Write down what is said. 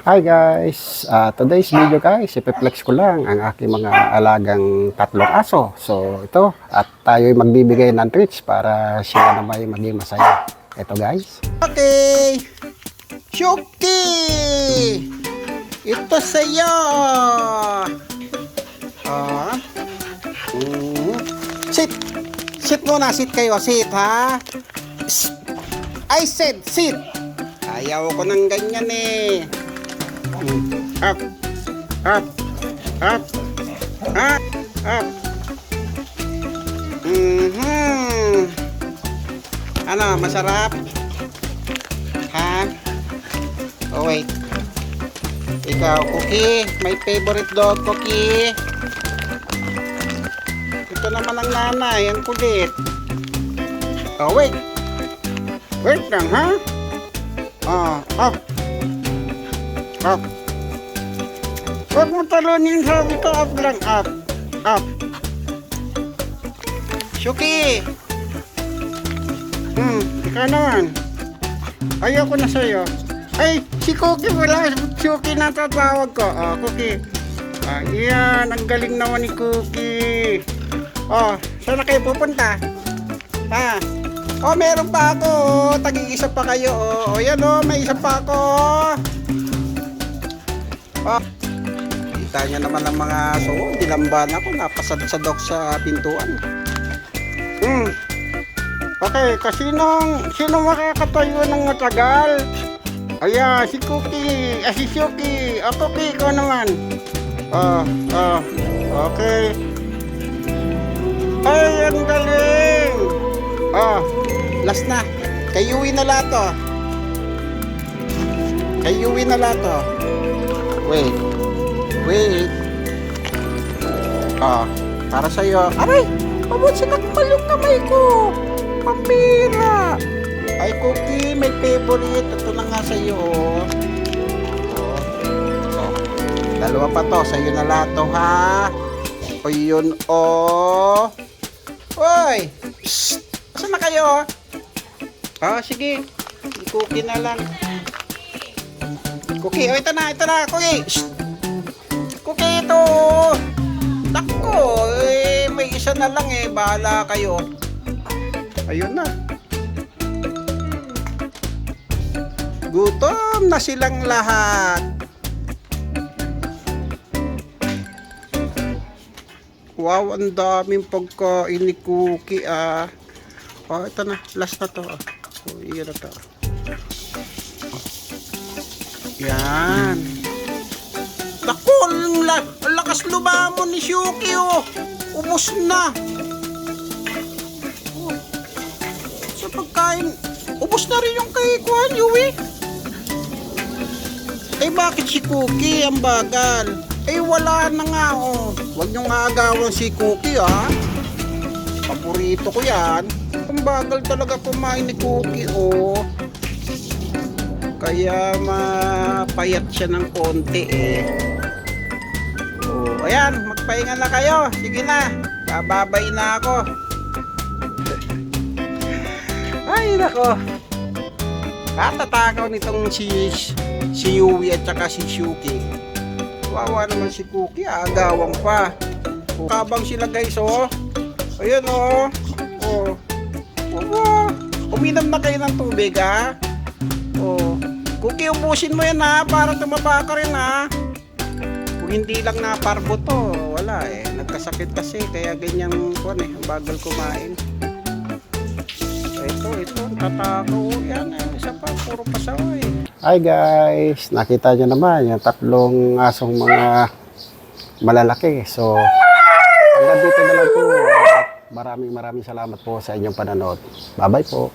Hi guys! Ah, today's video guys, ipiplex ko lang ang aking mga alagang tatlong aso. So ito, at tayo'y magbibigay ng treats para sila na may maging masaya. Ito guys. Okay! Shuki! Ito sa'yo! Ah. Mm. Sit! Sit muna, sit kayo. Sit, ha? I said, sit! Ayaw ko ng ganyan eh. Up! Up! Up! Up! Up! Mhm. Ano, masarap? Ha? Oh, wait. Ikaw, Cookie. My favorite dog, Cookie. Ito naman ang nanay. Ang kulit. Oh, wait. Wait lang, ha? Oh, up. Up. Huwag mo talunin sabi ko, up lang, up. Up. Shuki! Hmm, ikaw naman. Ayoko na sa'yo. Ay, si Cookie wala. Cookie na tatawag ko. Oh, Cookie. Ayan, ang galing naman ni Cookie. Oh, saan na kayo pupunta? Ha? Oh, meron pa ako. Tag-iisa pa kayo. Oh, oh yan oh, may isa pa ako. Oh. Kita niya naman ang mga aso. Oh, Nilamban ako. Napasadsadok sa pintuan. Hmm. Okay, kasi nung sino makakatayo ng matagal? Ayan, si Cookie, ah, si Shuki, ah, Cookie, ikaw naman. Ah, ah, okay. Ay, ang galing! Ah, last na. Kayuwi na lahat to. Kayuwi na lahat to. Wait. Wait. Ah, para sa'yo. Aray! Mabot sinakmal yung kamay ko! Pambira! Ay, Cookie, may favorite. Ito na nga sa'yo. oh. Oh. Dalawa pa to. Sa'yo na lahat to, ha? O yun, oh. Hoy! Psst! Saan na kayo? Ah, sige. Si Cookie na lang. Cookie, oh, ito na, ito na. Cookie! Shh! Cookie, ito! Nako, eh, may isa na lang eh. Bahala kayo. Ayun na. Gutom na silang lahat. Wow, ang daming pagkain ni Cookie ah. Oh, ito na. Last na to. Oh, iyan na to. Yan. Naku, la- lakas lumamon ni Shuki oh. Ubus na. Oh. Sa pagkain, ubos na rin yung kay Kuan Yui. Eh bakit si Cookie ang bagal? Eh wala na nga oh. Huwag niyong aagawan si Cookie ah. Paborito ko yan. Ang bagal talaga kumain ni Cookie oh. Kaya mapayat siya ng konti eh. Oh, ayan, magpahinga na kayo. Sige na. Bababay na ako. Ay, nako. Katatakaw nitong si si Yui at saka si Shuki. Wawa naman si Cookie, agawang pa. Oh, Kabang sila guys, oh. Ayun, oh. Oh. Oh, Uminom na kayo ng tubig, ha? Oh. Cookie, ubusin mo yan, ha? Para tumaba ka rin, ha? Kung hindi lang na parbo to, wala eh. Nagkasakit kasi, kaya ganyan kuan eh. Ang bagal kumain. Ito, ito, tatakaw yan eh. Isa pa, puro pasaway. Hi guys! Nakita nyo naman yung tatlong asong mga malalaki. So, hanggang dito na lang po. Maraming maraming salamat po sa inyong panonood. Bye-bye po!